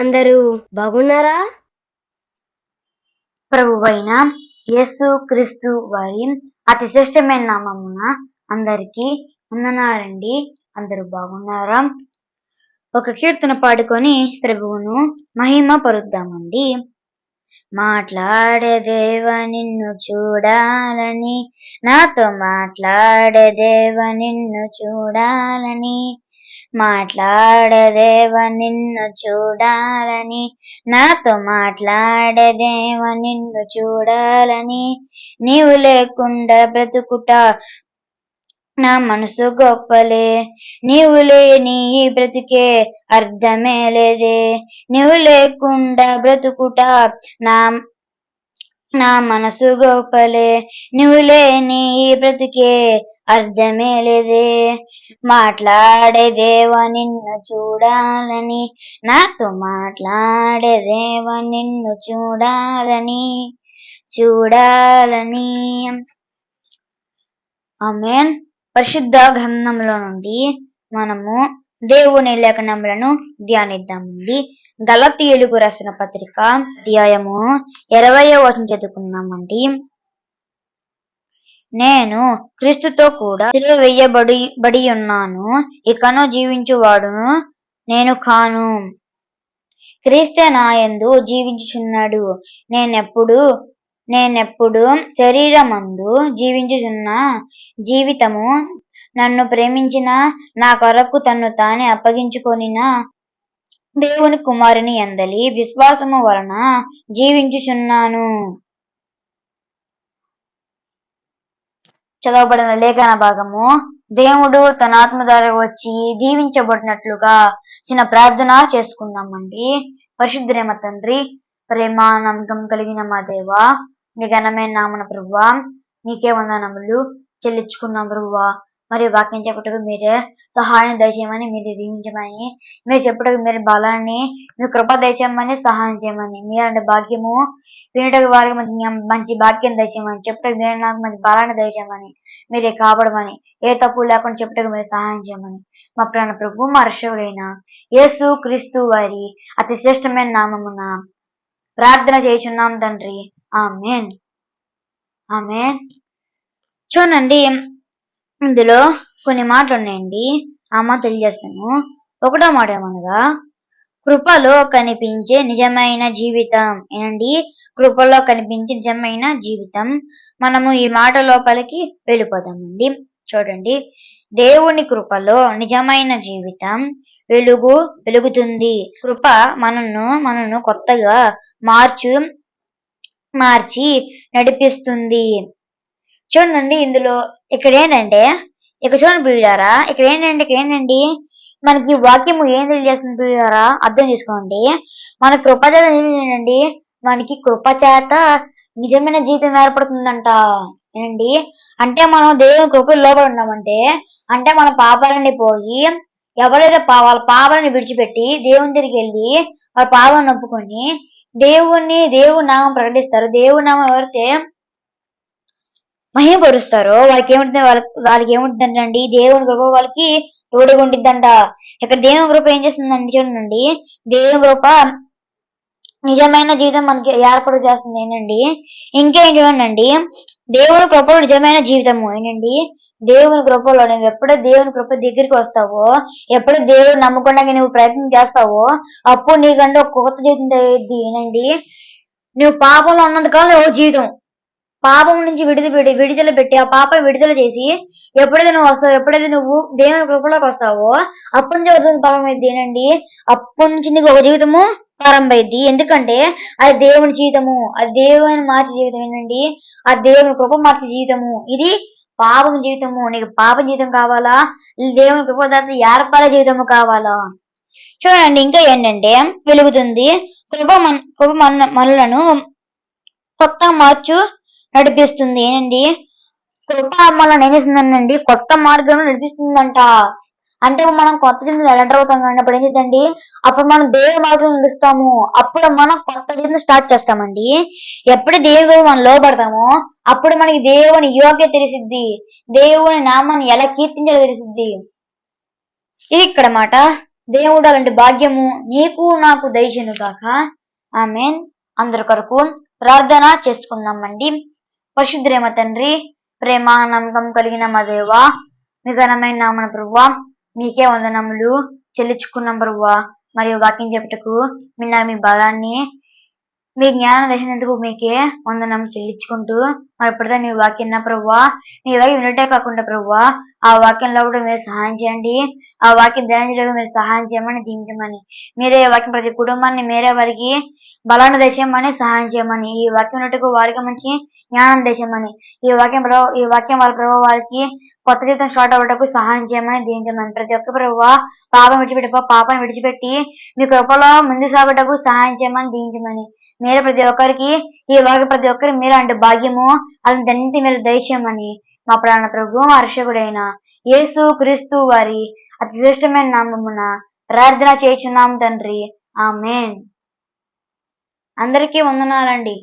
అందరూ బాగున్నారా? ప్రభువైన యేసు క్రీస్తు వారి అతి శ్రేష్టమైన నామమున అందరికీ వందనాలండి. అందరూ బాగున్నారా? ఒక కీర్తన పాడుకొని ప్రభువును మహిమ పరుద్దామండి. మాట్లాడే దేవ నిన్ను చూడాలని నాతో మాట్లాడే దేవ నిన్ను చూడాలని మాట్లాడదేవ నిన్ను చూడాలని? నాతో మాట్లాడదేవ నిన్ను చూడాలని? నీవు లేకుండా బ్రతుకుట నా మనసు గొప్పలే. నీవు లేని ఈ బ్రతికే అర్థమే లేదే. నీవు లేకుండా బ్రతుకుట నా నా మనసు గొప్పలే. నువ్వు లేని ఈ బ్రతికే అర్థమేలేదే. లేదే మాట్లాడే నిన్ను చూడాలని. నాతో మాట్లాడేదేవ నిన్ను చూడాలని. చూడాలని. ఆమెన్. పరిశుద్ధ గ్రంథంలో నుండి మనము దేవుని లేఖనములను ధ్యానిద్దామండి గలతీయులకు రాసిన పత్రిక అధ్యాయము ఇరవయో వచనం చదువుకుందామండి నేను క్రీస్తుతో కూడా సిలువ వేయబడి బడి ఉన్నాను ఇకను జీవించువాడును నేను కాను. క్రీస్తే నాయందు జీవించుచున్నాడు. నేనెప్పుడు నేనెప్పుడు శరీరమందు జీవించుచున్న జీవితము నన్ను ప్రేమించిన నా కొరకు తన్ను తానే అప్పగించుకొనిన దేవుని కుమారుని ఎందలి విశ్వాసము వలన జీవించుచున్నాను. చదవబడిన లేఖన భాగము. దేవుడు తన ఆత్మ ద్వారా వచ్చి దీవించబడినట్లుగా చిన్న ప్రార్థన చేసుకుందామండి. పరిశుద్ధ్రేమ తండ్రి ప్రేమ నమ్మకం కలిగిన మా దేవ నీ ఘనమైన నామన ప్రభువా నీకే వందనములు చెల్లించుకున్నాం ప్రభువా. మరియు వాక్యం చెప్పుటకు మీరే సహాయం దయచేయమని మీరు దీవించమని మీరు చెప్పుటకు మీరు బలాన్ని మీ కృప దయచేయమని సహాయం చేయమని. మీరంటే భాగ్యము. వినటకు వారికి మంచి మంచి భాగ్యం దయచేయమని. చెప్పుటకు మీరు నాకు మంచి బలాన్ని దయచేయమని. మీరే కాపాడమని. ఏ తప్పు లేకుండా చెప్పుటకు మీరు సహాయం చేయమని. మా ప్రాణ ప్రభు మా రక్షకుడైన యేసు క్రీస్తు వారి అతి శ్రేష్టమైన నామమున ప్రార్థన చేయుచున్నాం తండ్రి. ఆమెన్. ఆమెన్. చూడండి. ఇందులో కొన్ని మాటలు ఉన్నాయండి ఆ మాట తెలియజేస్తాను. ఒకటో మాట ఏమనగా కృపలో కనిపించే నిజమైన జీవితం. ఏనండి కృపలో కనిపించే నిజమైన జీవితం. మనము ఈ మాట లోపలికి వెళ్ళిపోదామండి. చూడండి. దేవుని కృపలో నిజమైన జీవితం వెలుగు వెలుగుతుంది. కృప మనను మనను కొత్తగా మార్చు మార్చి నడిపిస్తుంది. చూడండి ఇందులో ఇక్కడ ఏంటంటే ఇక్కడ చూడండి బీడారా ఇక్కడ ఏంటంటే ఇక్కడ ఏంటండి మనకి వాక్యము ఏం తెలియజేస్తుంది బీడారా అర్థం చేసుకోండి. మన కృపచేత ఏంటండి మనకి కృప చేత నిజమైన జీవితం ఏర్పడుతుందంట. ఏంటండి అంటే మనం దేవుని కృపలు లోపడి ఉన్నామంటే అంటే మన పాపాలని పోయి ఎవరైతే వాళ్ళ పాపాలను విడిచిపెట్టి దేవుని తిరిగి వెళ్ళి వాళ్ళ పాపాలను ఒప్పుకొని దేవుణ్ణి దేవుని నామం ప్రకటిస్తారు. దేవుని నామం ఎవరైతే? మహిమపరుస్తారో వాళ్ళకి ఏముంటుంది వాళ్ళకి వాళ్ళకి ఏముంటుందండి దేవుని కృప వాళ్ళకి తోడుగా ఉంటుందంట. ఇక్కడ దేవుని కృప ఏం చేస్తుందండి చూడండి. దేవుని కృప నిజమైన జీవితం మనకి ఏర్పాటు చేస్తుంది. ఏంటండి? ఇంకేం చూడండి దేవుని కృప నిజమైన జీవితము. ఏంటండి? దేవుని కృపలో నువ్వు ఎప్పుడో దేవుని కృప దగ్గరికి వస్తావో ఎప్పుడు దేవుడు నమ్మకుండా నువ్వు ప్రయత్నం చేస్తావో అప్పుడు నీకంటే ఒక కొత్త జీవితం తెలియద్ది ఏంటండి? నువ్వు పాపంలో ఉన్నంత కాలం జీవితం. పాపం నుంచి విడుదల విడుదల పెట్టి ఆ పాప విడుదల చేసి ఎప్పుడైతే నువ్వు వస్తావు ఎప్పుడైతే నువ్వు దేవుని కృపలోకి వస్తావో అప్పటి నుంచి అవుతుంది పాపం అయితే అప్పటి నుంచి నీకు ఒక జీవితము ప్రారంభమైంది ఎందుకంటే అది దేవుని జీవితము. అది దేవుని మార్చి జీవితం ఏంటండి? ఆ దేవుని కృప మార్చి జీవితము. ఇది పాపం జీవితము. నీకు పాపం జీవితం కావాలా? దేవుని కృప తర్వాత ఏర్పాల జీవితము కావాలా? చూడండి ఇంకా ఏంటంటే వెలుగుతుంది. కృప మన కృప మన మనులను కొత్త మార్చు నడిపిస్తుంది. ఏనండి కృప మనల్ని ఏం చేస్తుందండి కొత్త మార్గంలో నడిపిస్తుందంట. అంటే మనం కొత్త జీవితం ఎంటర్ అవుతాం కానీ అప్పుడు ఏం చేద్దండి? అప్పుడు మనం దేవుడి మార్గంలో నడుస్తాము. అప్పుడు మనం కొత్త జీవితం స్టార్ట్ చేస్తామండి. ఎప్పుడు దేవుడు మనం లోపడతామో అప్పుడు మనకి దేవుని యోగ్యత తెలిసిద్ది. దేవుని నామాన్ని ఎలా కీర్తించాలో తెలిసిద్ది. ఇది ఇక్కడ మాట. దేవుడు అలాంటి భాగ్యము నీకు నాకు దయచేను కాక ఆమెన్. అందరి కొరకు ప్రార్థన చేసుకుందామండి. పరిశుద్ధురేమ తండ్రి ప్రేమ నమ్మకం కలిగిన మా దేవ మీ ఘనమైన నామన ప్రభువా మీకే వందనములు చెల్లించుకున్నాం ప్రభువా. మరియు వాక్యం చెప్పుటకు మీ నా మీ బలాన్ని మీ జ్ఞానం చేసినందుకు మీకే వందనం చెల్లించుకుంటూ మరి నీ మీ వాక్యం ప్రభువా? మీ వాక్యం వినటే కాకుండా ప్రభువా ఆ వాక్యంలో కూడా మీరు సహాయం చేయండి. ఆ వాక్యం ధ్యానించడానికి మీరు సహాయం చేయమని దీవించమని. మీరే ఈ వాక్యం ప్రతి కుటుంబాన్ని మీరే వారికి బలాన్ని దయచేయమని సహాయం చేయమని. ఈ వాక్యం విన్నట్టుకు వారికి మంచి జ్ఞానం దయచేయమని. ఈ వాక్యం ప్రభు ఈ వాక్యం వాళ్ళ ప్రభావ వారికి కొత్త జీవితం స్టార్ట్ అవ్వటకు సహాయం చేయమని దీవించమని. ప్రతి ఒక్క ప్రభు పాపం విడిచిపెట్టి పాపను విడిచిపెట్టి మీ కృపలో ముందు సాగుటకు సహాయం చేయమని దీవించమని. మీరు ప్రతి ఒక్కరికి ఈ వాక్యం ప్రతి ఒక్కరికి మీరు అంటే భాగ్యము. అది మీరు దయచేయమని మా ప్రాణ ప్రభు హర్షకుడైన యేసు క్రీస్తు వారి అతి శ్రేష్టమైన నామమున ప్రార్థన చేయుచున్నాం తండ్రి. ఆమెన్. అందరికీ వందనాలండి.